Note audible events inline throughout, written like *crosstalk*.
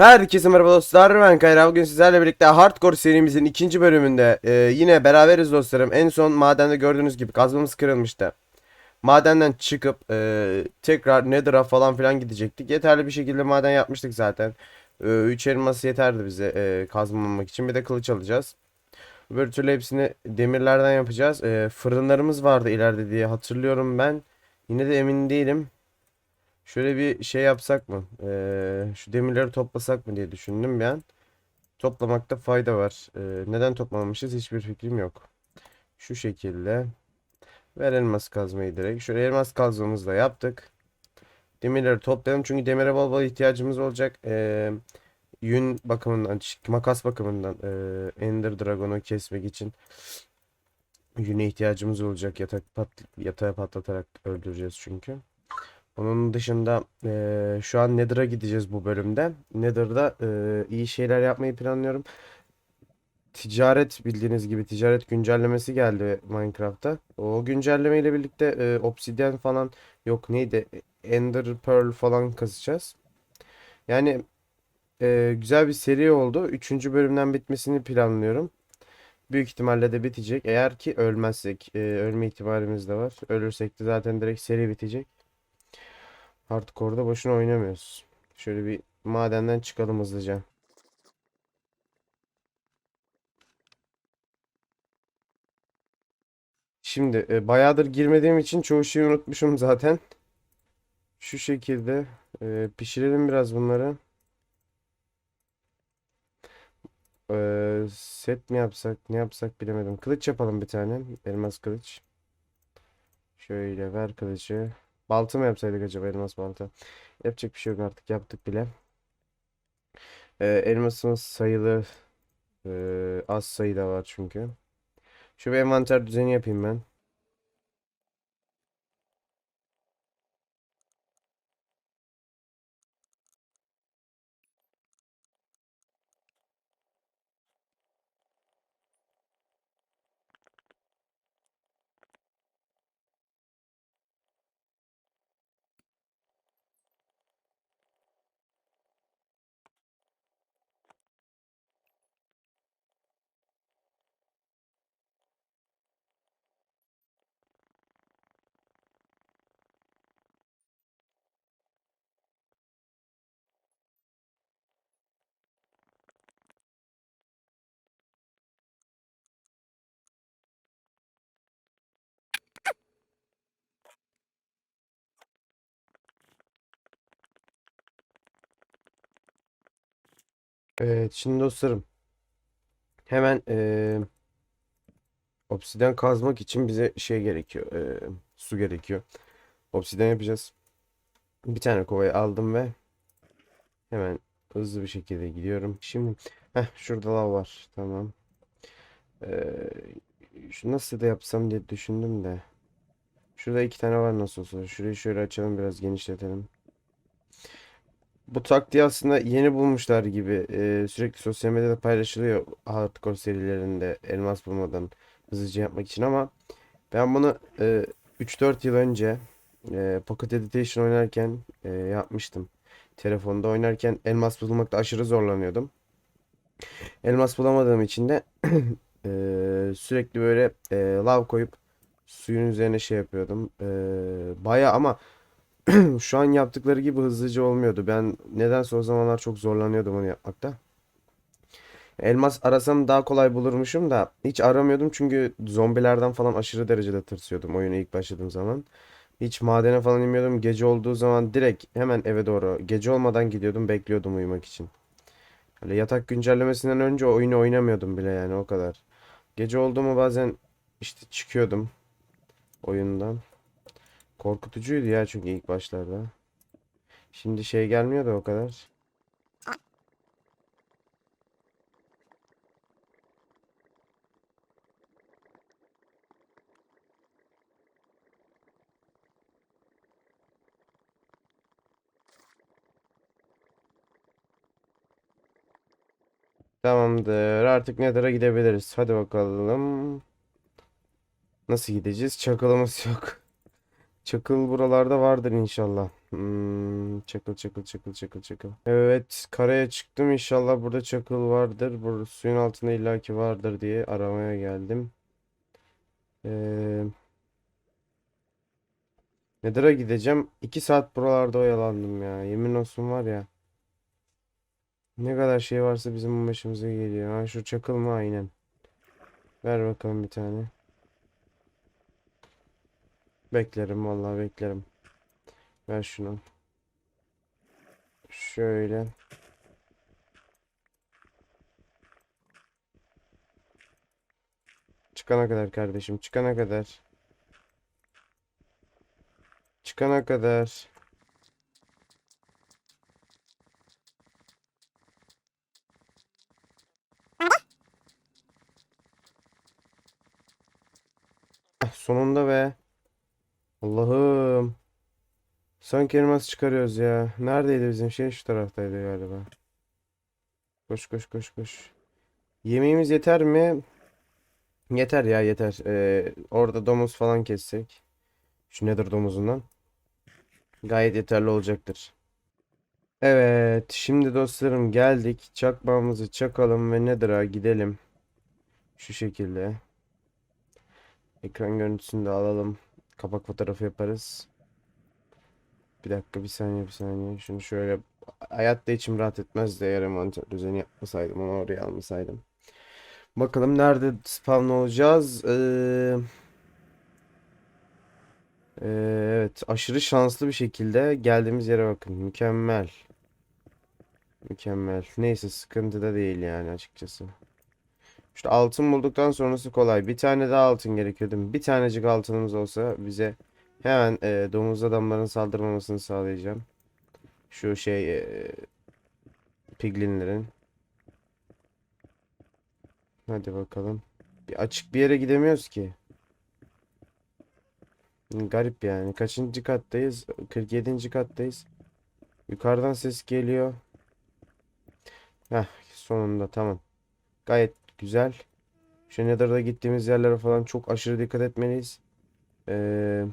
Herkese merhaba dostlar ben Kayra. Bugün sizlerle birlikte Hardcore serimizin ikinci bölümünde e, yine beraberiz dostlarım. En son madende gördüğünüz gibi kazmamız kırılmıştı. Madenden çıkıp e, tekrar Nether'a falan filan gidecektik. Yeterli bir şekilde maden yapmıştık zaten. 3 elması yeterdi bize e, kazmamak için. Bir de kılıç alacağız. Böyle türlü hepsini demirlerden yapacağız. E, fırınlarımız vardı ileride diye hatırlıyorum ben. Yine de emin değilim Şöyle bir şey yapsak mı? Ee, şu demirleri toplasak mı diye düşündüm ben. Toplamakta fayda var. Ee, neden toplamamışız hiçbir fikrim yok. Şu şekilde. Ver elmas kazmayı direkt. Şöyle elmas kazmamızı da yaptık. Demirleri toplayalım çünkü demire bol bol ihtiyacımız olacak. Ee, yün bakımından, makas bakımından ee, Ender Dragon'u kesmek için yüne ihtiyacımız olacak. Yatak pat yatağı patlatarak öldüreceğiz çünkü. Onun dışında eee, şu an Nether'a gideceğiz bu bölümde. Nether'da eee, iyi şeyler yapmayı planlıyorum. Ticaret bildiğiniz gibi ticaret güncellemesi geldi Minecraft'ta. O güncelleme ile birlikte eee, Obsidian falan yok neydi? Ender Pearl falan kasacağız. Yani eee, güzel bir seri oldu. Üçüncü bölümden bitmesini planlıyorum. Büyük ihtimalle de bitecek. Eğer ki ölmezsek eee, ölme ihtimalimiz de var. Ölürsek de zaten direkt seri bitecek. Hardcore'da boşuna oynamıyoruz. Şöyle bir madenden çıkalım hızlıca. Şimdi e, bayağıdır girmediğim için çoğu şeyi unutmuşum zaten. Şu şekilde e, pişirelim biraz bunları. E, set mi yapsak ne yapsak bilemedim. Kılıç yapalım bir tane. Elmas kılıç. Şöyle ver kılıcı. Balta mı yapsaydık acaba elmas balta? Yapacak bir şey yok artık yaptık bile. Ee, elmasımız sayılı ee, az sayıda var çünkü. Şu bir envanter düzeni yapayım ben. Evet şimdi dostlarım. Hemen ee, obsidyen kazmak için bize şey gerekiyor. ee, su gerekiyor. Obsidyen yapacağız. Bir tane kovayı aldım ve hemen hızlı bir şekilde gidiyorum. Şimdi heh, şurada lav var. Tamam. Şu nasıl da yapsam diye düşündüm de. Şurada iki tane var nasıl olsa. Şurayı şöyle açalım biraz genişletelim. Bu taktiği aslında yeni bulmuşlar gibi. Ee, sürekli sosyal medyada paylaşılıyor hardcore serilerinde elmas bulmadan hızlıca yapmak için ama ben bunu e, 3-4 yıl önce e, Pocket Edition oynarken e, yapmıştım. Telefonda oynarken elmas bulmakta aşırı zorlanıyordum. Elmas bulamadığım için de *clears throat* e, sürekli böyle e, lav koyup suyun üzerine şey yapıyordum. E, baya ama *clears throat* şu an yaptıkları gibi hızlıca olmuyordu. Ben nedense o zamanlar çok zorlanıyordum onu yapmakta. Elmas arasam daha kolay bulurmuşum da hiç aramıyordum çünkü zombilerden falan aşırı derecede tırsıyordum oyuna ilk başladığım zaman. Hiç madene falan inmiyordum. Gece olduğu zaman direkt hemen eve doğru gece olmadan gidiyordum bekliyordum uyumak için. Öyle yatak güncellemesinden önce oyunu oynamıyordum bile yani o kadar. Gece oldu mu bazen işte çıkıyordum oyundan. Korkutucuydu ya çünkü ilk başlarda. Şimdi şey gelmiyor da o kadar. Tamamdır. Artık Nether'a gidebiliriz. Hadi bakalım. Nasıl gideceğiz? Çakılımız yok. Çakıl buralarda vardır inşallah. Hmm, çakıl çakıl çakıl çakıl çakıl. Evet karaya çıktım inşallah burada çakıl vardır. Burada suyun altında illaki vardır diye aramaya geldim. Ee, Nether'a gideceğim. 2 saat buralarda oyalandım ya. Yemin olsun var ya. Ne kadar şey varsa bizim başımıza geliyor. Ha şu çakıl mı? Aynen. Ver bakalım bir tane. Beklerim vallahi beklerim. Ver şunu. Şöyle. Çıkana kadar kardeşim. Çıkana kadar. Çıkana kadar. Ah, Sonunda be. Allah'ım. Sanki elmas çıkarıyoruz ya. Neredeydi bizim şey? Şu taraftaydı galiba. Koş koş koş koş. Yemeğimiz yeter mi? Yeter ya yeter. Ee, orada domuz falan kessek. Şu nedir domuzundan. Gayet yeterli olacaktır. Evet, şimdi dostlarım geldik. Çakmağımızı çakalım ve Nether'a gidelim. Şu şekilde. Ekran görüntüsünü de alalım. Kapak fotoğrafı yaparız. Bir dakika, bir saniye, bir saniye. Şunu şöyle hayatta içim rahat etmezdi eğer monitör düzeni yapmasaydım onu oraya almasaydım. Bakalım nerede spawn olacağız? Ee, ee, evet, aşırı şanslı bir şekilde geldiğimiz yere bakın. Mükemmel. Mükemmel. Neyse sıkıntı da değil yani açıkçası. İşte altın bulduktan sonrası kolay. Bir tane daha altın gerekiyor değil mi? Bir tanecik altınımız olsa bize hemen e, domuz adamların saldırmamasını sağlayacağım. Şu şey e, piglinlerin. Hadi bakalım. Bir açık bir yere gidemiyoruz ki. Garip yani. Kaçıncı kattayız? 47. kattayız. Yukarıdan ses geliyor. Heh, sonunda tamam. Gayet güzel. Şu Nether'da gittiğimiz yerlere falan çok aşırı dikkat etmeliyiz. Ee,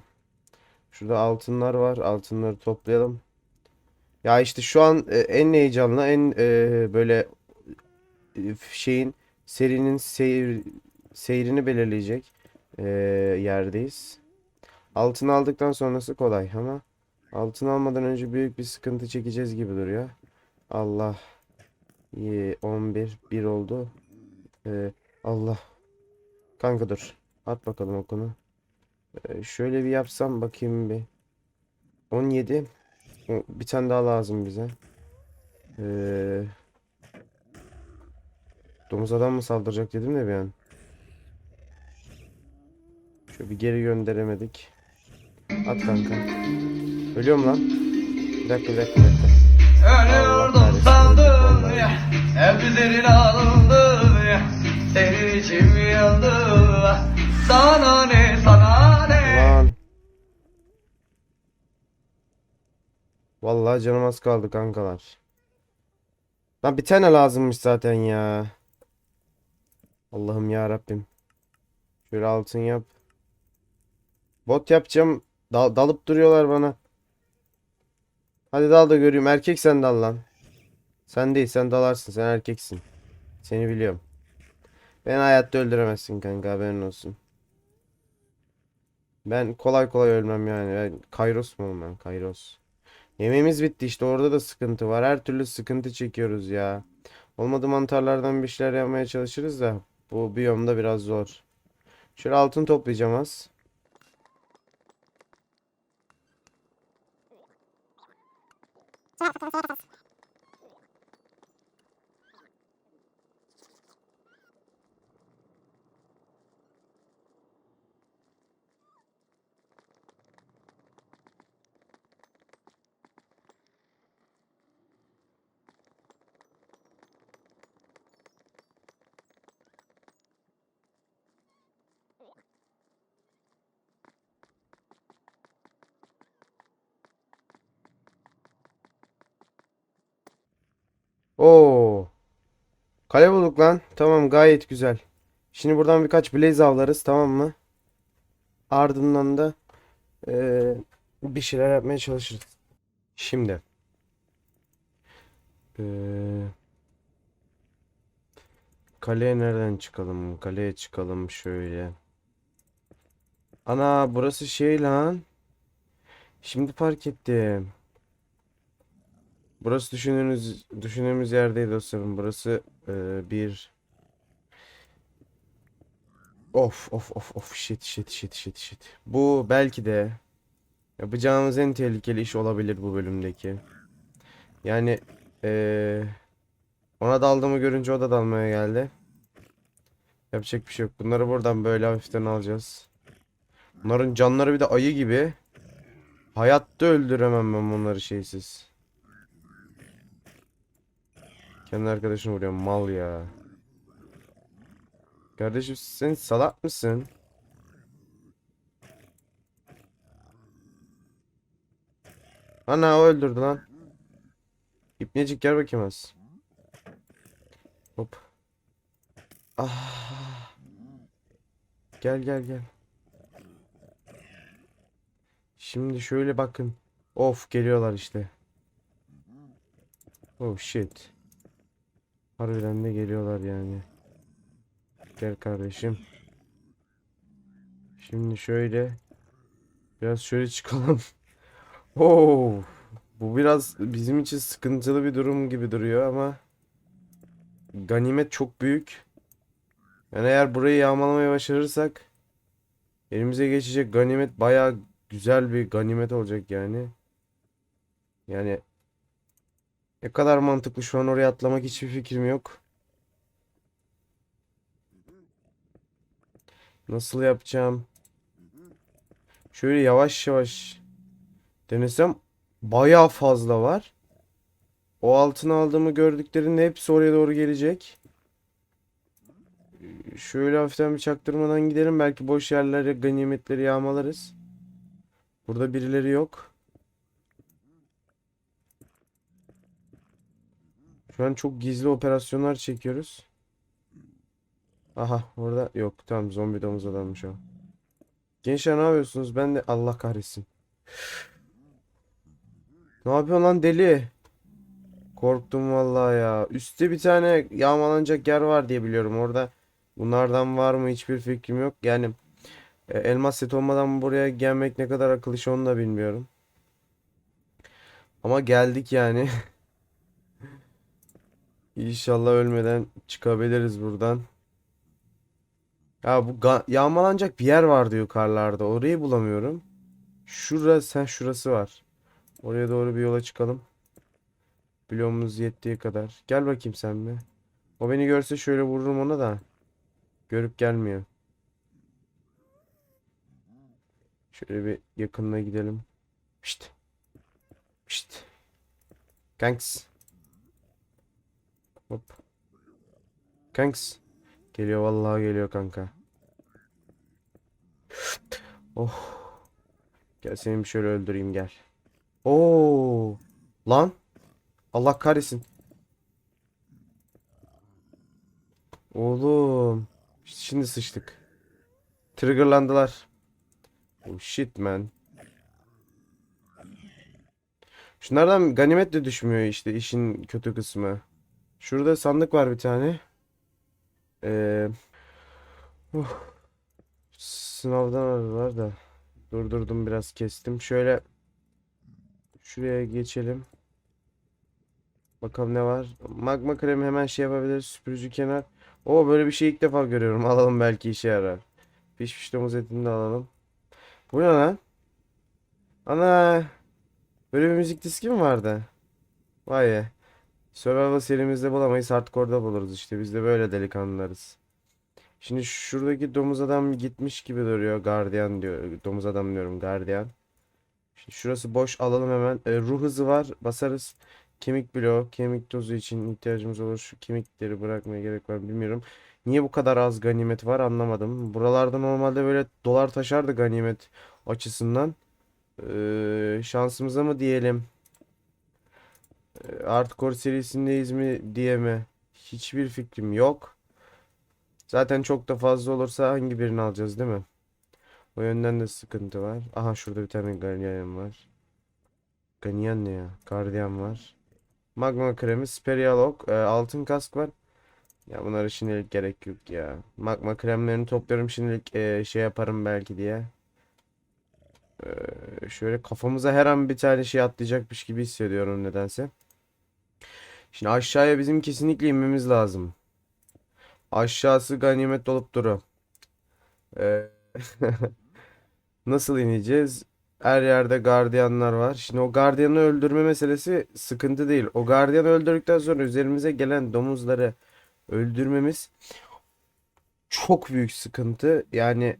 şurada altınlar var. Altınları toplayalım. Ya işte şu an e, en heyecanlı, en e, böyle e, şeyin serinin seyir, seyrini belirleyecek yerdeyiz. Altın aldıktan sonrası kolay ama altın almadan önce büyük bir sıkıntı çekeceğiz gibi duruyor. Allah. Ye, 11 1 oldu. Ee, Allah. Kanka dur. At bakalım okunu. Ee, şöyle bir yapsam bakayım bir. 17. O- Bir tane daha lazım bize. Ee, domuz adam mı saldıracak dedim de bir an. Şöyle bir geri gönderemedik. At kanka. Ölüyorum lan. Bir dakika bir dakika bir dakika. Vallahi canım az kaldı kankalar. Lan bir tane lazımmış zaten ya. Allah'ım ya Rabbim. Şöyle altın yap. Bot yapacağım. Dal- dalıp duruyorlar bana. Hadi dal da göreyim. Erkek sen dal lan. Sen değil sen dalarsın. Sen erkeksin. Seni biliyorum. Beni hayatta öldüremezsin kanka haberin olsun. Ben kolay kolay ölmem yani. Ben Kairos mu ben? Kairos. Yemeğimiz bitti işte orada da sıkıntı var. Her türlü sıkıntı çekiyoruz ya. Olmadı mantarlardan bir şeyler yapmaya çalışırız da bu biyomda biraz zor. Şöyle altın toplayacağım az. Oo. Kale bulduk lan. Tamam gayet güzel. Şimdi buradan birkaç blaze avlarız tamam mı? Ardından da eee, bir şeyler yapmaya çalışırız. Şimdi. Ee, kaleye nereden çıkalım? Kaleye çıkalım şöyle. Ana burası şey lan. Şimdi fark ettim. Burası düşündüğünüz düşündüğümüz yer değil dostlarım. Burası e, bir Of of of of shit shit shit shit shit. Bu belki de yapacağımız en tehlikeli iş olabilir bu bölümdeki. Yani eee, ona daldığımı görünce o da dalmaya geldi. Yapacak bir şey yok. Bunları buradan böyle hafiften alacağız. Bunların canları bir de ayı gibi. Hayatta öldüremem ben bunları şeysiz. Kendi arkadaşını vuruyor mal ya. Kardeşim sen salak mısın? Ana o öldürdü lan. İpnecik gel bakayım az. Hop. Ah. Gel gel gel. Şimdi şöyle bakın. Of geliyorlar işte. Oh shit. Harbiden de geliyorlar yani. Gel kardeşim. Şimdi şöyle biraz şöyle çıkalım. *laughs* Oo, bu biraz bizim için sıkıntılı bir durum gibi duruyor ama ganimet çok büyük. Yani eğer burayı yağmalamayı başarırsak elimize geçecek ganimet baya güzel bir ganimet olacak yani. Yani ne kadar mantıklı şu an oraya atlamak hiçbir fikrim yok. Nasıl yapacağım? Şöyle yavaş yavaş denesem bayağı fazla var. O altına aldığımı gördüklerinde hepsi oraya doğru gelecek. Şöyle hafiften bir çaktırmadan gidelim. Belki boş yerlere ganimetleri yağmalarız. Burada birileri yok. Şu an çok gizli operasyonlar çekiyoruz. Aha orada yok. Tamam zombi domuz adammış o. Gençler ne yapıyorsunuz? Ben de Allah kahretsin. Ne yapıyorsun lan deli? Korktum vallahi ya. Üstte bir tane yağmalanacak yer var diye biliyorum. Orada bunlardan var mı hiçbir fikrim yok. Yani e, elmas set olmadan buraya gelmek ne kadar akıl onu da bilmiyorum. Ama geldik yani. *laughs* İnşallah ölmeden çıkabiliriz buradan. Ya bu yağmalanacak bir yer vardı yukarılarda. Orayı bulamıyorum. Şurası, sen şurası var. Oraya doğru bir yola çıkalım. Bloğumuz yettiği kadar. Gel bakayım sen bir. O beni görse şöyle vururum ona da. Görüp gelmiyor. Şöyle bir yakınına gidelim. Şşt. Şşt. Kanks. Hop. Kanks. Geliyor vallahi geliyor kanka. Oh. Gel seni bir şöyle öldüreyim gel. Oo. Lan. Allah kahretsin. Oğlum. Şimdi sıçtık. Triggerlandılar. Oh shit man. Şunlardan ganimet de düşmüyor işte işin kötü kısmı. Şurada sandık var bir tane. Ee, uh, sınavdan aradılar da durdurdum biraz kestim. Şöyle şuraya geçelim. Bakalım ne var. Magma kremi hemen şey yapabiliriz. Süpürücü kenar. O böyle bir şey ilk defa görüyorum. *laughs* Alalım belki işe yarar. Pişmiş domuz etini de alalım. Bu ne lan? Ana. Böyle bir müzik diski mi vardı? Vay be. Survival serimizde bulamayız. Hardcore'da buluruz işte. Biz de böyle delikanlılarız. Şimdi şuradaki domuz adam gitmiş gibi duruyor. Gardiyan diyor. Domuz adam diyorum. Gardiyan. Şimdi şurası boş. Alalım hemen. E, ruh hızı var. Basarız. Kemik bloğu. Kemik tozu için ihtiyacımız olur. Şu kemikleri bırakmaya gerek var bilmiyorum. Niye bu kadar az ganimet var anlamadım. Buralarda normalde böyle dolar taşardı ganimet açısından. Ee, şansımıza mı diyelim? Ee, Hardcore serisindeyiz mi diye mi? Hiçbir fikrim yok. Zaten çok da fazla olursa hangi birini alacağız değil mi? O yönden de sıkıntı var. Aha şurada bir tane gardiyan var. Ganyan ne ya? Guardian var. Magma kremi, Sperialok, e, altın kask var. Ya bunlara şimdilik gerek yok ya. Magma kremlerini topluyorum şimdilik e, şey yaparım belki diye. E, şöyle kafamıza her an bir tane şey atlayacakmış gibi hissediyorum nedense. Şimdi aşağıya bizim kesinlikle inmemiz lazım. Aşağısı ganimet dolup duru. E, *laughs* nasıl ineceğiz? Her yerde gardiyanlar var. Şimdi o gardiyanı öldürme meselesi sıkıntı değil. O gardiyanı öldürdükten sonra üzerimize gelen domuzları öldürmemiz çok büyük sıkıntı. Yani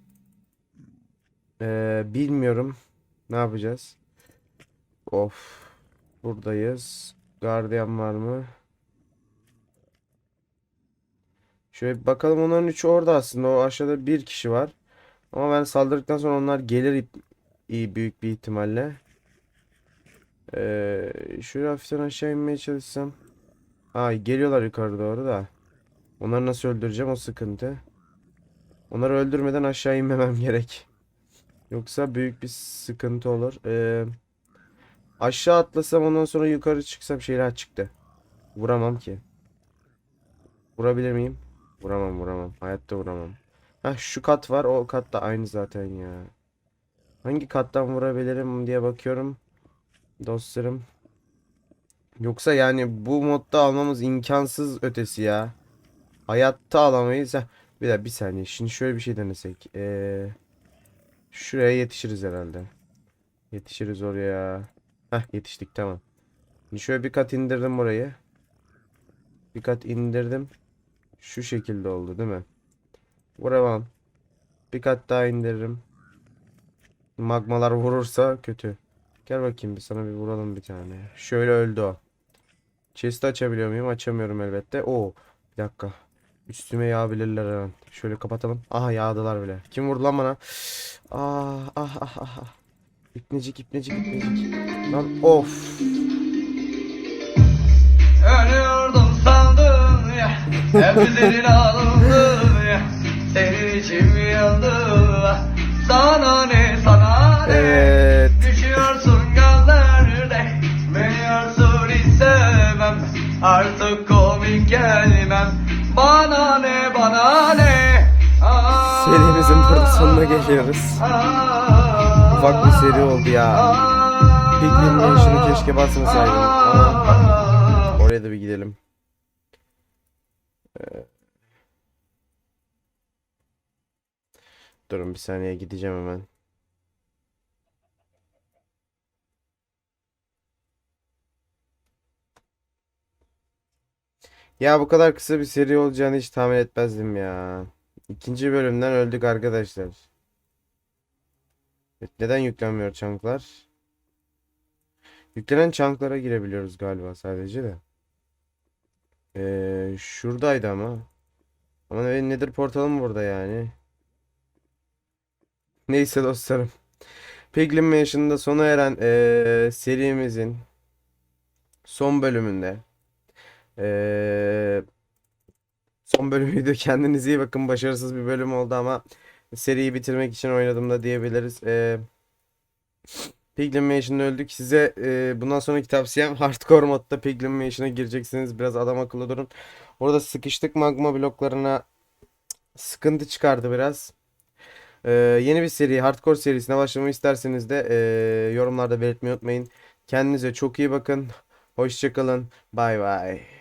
eee, bilmiyorum ne yapacağız. Of. Buradayız. Gardiyan var mı? Şöyle bir bakalım onların üçü orada aslında. O aşağıda bir kişi var. Ama ben saldırdıktan sonra onlar gelir iyi büyük bir ihtimalle. Ee, şöyle hafiften aşağı inmeye çalışsam. Ha geliyorlar yukarı doğru da. Onları nasıl öldüreceğim o sıkıntı. Onları öldürmeden aşağı inmemem *laughs* gerek. Yoksa büyük bir sıkıntı olur. Ee, aşağı atlasam ondan sonra yukarı çıksam şeyler çıktı. Vuramam ki. Vurabilir miyim? Vuramam vuramam. Hayatta vuramam. Heh şu kat var. O kat da aynı zaten ya. Hangi kattan vurabilirim diye bakıyorum. Dostlarım. Yoksa yani bu modda almamız imkansız ötesi ya. Hayatta alamayız. Heh, bir dakika bir saniye. Şimdi şöyle bir şey denesek. Ee, şuraya yetişiriz herhalde. Yetişiriz oraya. Heh yetiştik tamam. Şimdi şöyle bir kat indirdim burayı. Bir kat indirdim. Şu şekilde oldu değil mi? Vuramam. Bir kat daha indiririm. Magmalar vurursa kötü. Gel bakayım bir sana bir vuralım bir tane. Şöyle öldü o. Chest'i açabiliyor muyum? Açamıyorum elbette. Oo, bir dakika. Üstüme yağabilirler her an. Şöyle kapatalım. Aha yağdılar bile. Kim vurdu lan bana? Ah ah ah ah. Ah. İpnecik ipnecik ipnecik. Lan of. Ölüyordum sandım ya Hep senin alındım ya Senin içim yandı Sana ne sana ne Evet. Düşüyorsun gözlerde Biliyorsun istemem Artık komik gelmem Bana ne bana ne Serimizin burada sonuna geliyoruz. aa, Ufak bir seri oldu ya. Pikmin yaşını keşke basmasaydım. Ama oraya da bir gidelim. Ee, Durun bir saniye gideceğim hemen. Ya bu kadar kısa bir seri olacağını hiç tahmin etmezdim ya. İkinci bölümden öldük arkadaşlar. Evet, neden yüklenmiyor çanklar? Yüklenen çanklara girebiliyoruz galiba sadece de. Ee, şuradaydı ama. Ama nedir portalım burada yani. *laughs* Neyse dostlarım. Piglin Mansion'da sona eren ee, serimizin son bölümünde ee, son bölümüydü. *laughs* Kendinize iyi bakın. Başarısız bir bölüm oldu ama seriyi bitirmek için oynadım da diyebiliriz. Ee, Piglin Mansion'da öldük. Size e, bundan sonraki tavsiyem *laughs* hardcore modda Piglin Mansion'a gireceksiniz. Biraz adam akıllı durun. Orada sıkıştık magma bloklarına sıkıntı çıkardı biraz. Ee, yeni bir seri, hardcore serisine başlamayı isterseniz de e, yorumlarda belirtmeyi unutmayın. Kendinize çok iyi bakın. Hoşçakalın. Bay bay.